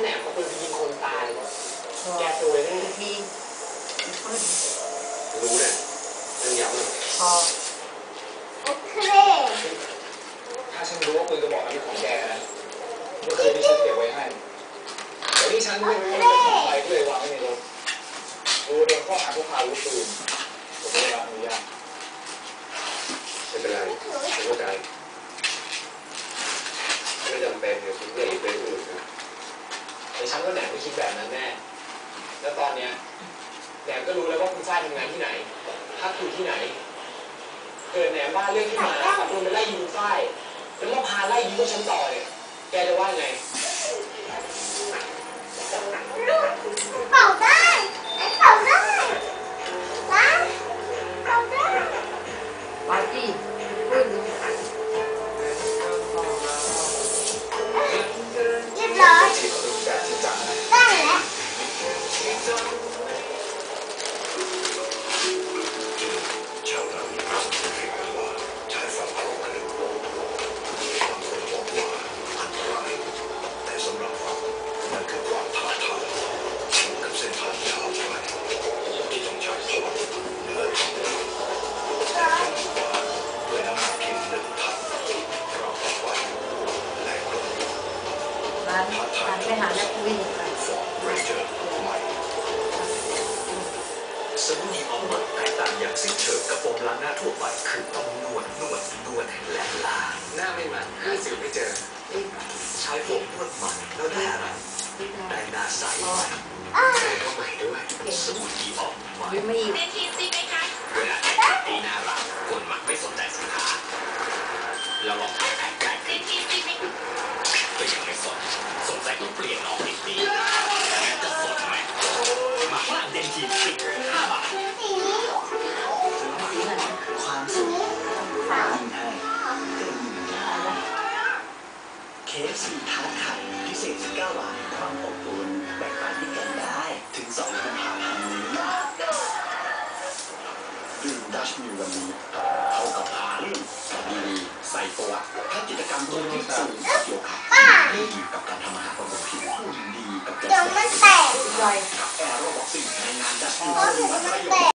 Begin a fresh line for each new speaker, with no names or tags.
แหนมก็เป็นยิงคนตา
ย แกตัวเลยนะมี
รู้เนี่ยเรื่อยาวเลย
พอ
โอเค
ถ้าฉันรู้ว่าปืนกระบอกนี้ของแกนะเมื่คยมีฉันเก็บไว้ให้แต่นี่ฉันไม่ได้จะทำอะไรก็เลยวางไว้ในรถรู้โดนข้อหาพกพาอาวุธปืน ฉันก็แหนมไม่คิดแบบนั้นแน่ แล้วตอนเนี้ยแหนมก็รู้แล้วว่าคุณฝ้ายทำงานที่ไหนพักอยู่ที่ไหน เกิดแหนมบ้าเรื่องที่มาขับรถไปไล่ยิงฝ้ายแล้วมาพาไล่ยิงพวกฉันต่อเนี่ยแกจะว่าไงา
นร้า
นไป
หาแม่คุยกัน
ฟอร์ดเรนเจอร์ใหม่
สบู่นีออมใหม่แตกต่างอย่างสิ้นเชิงกับโฟมล้างหน้าทั่วไปคือต้องนวดนวดนวดและล้าง
หน้าไม่มันหาสิวไม่เจอ
อีก
ใช้โฟมนวดมันแล้วได้อะไร
อีก
ได้หน้าใส
พอ
แกก็ใหม่ด้วย
สบู่นีออมใหม่
ยื
เคฟซีทาร์ตไข่พิเศษ 19 บาท ความอบอุ่นแบ่งปันให้กันได้ ถึง 2 กุมภาพันธ์นี้
ดื่มดัชมิลวันนี้เท่ากับหาลื่นดีใส่ตัวทั้งกิจกรรมตัวที่สูงโยคะดีกับการทำอาหารบำรุงผิวดีกับการ
เดี๋ยวมันแตก
อย
กับแอโรบ็อกซิ่งในงานดัชมิล
เพราะถึงมันแตก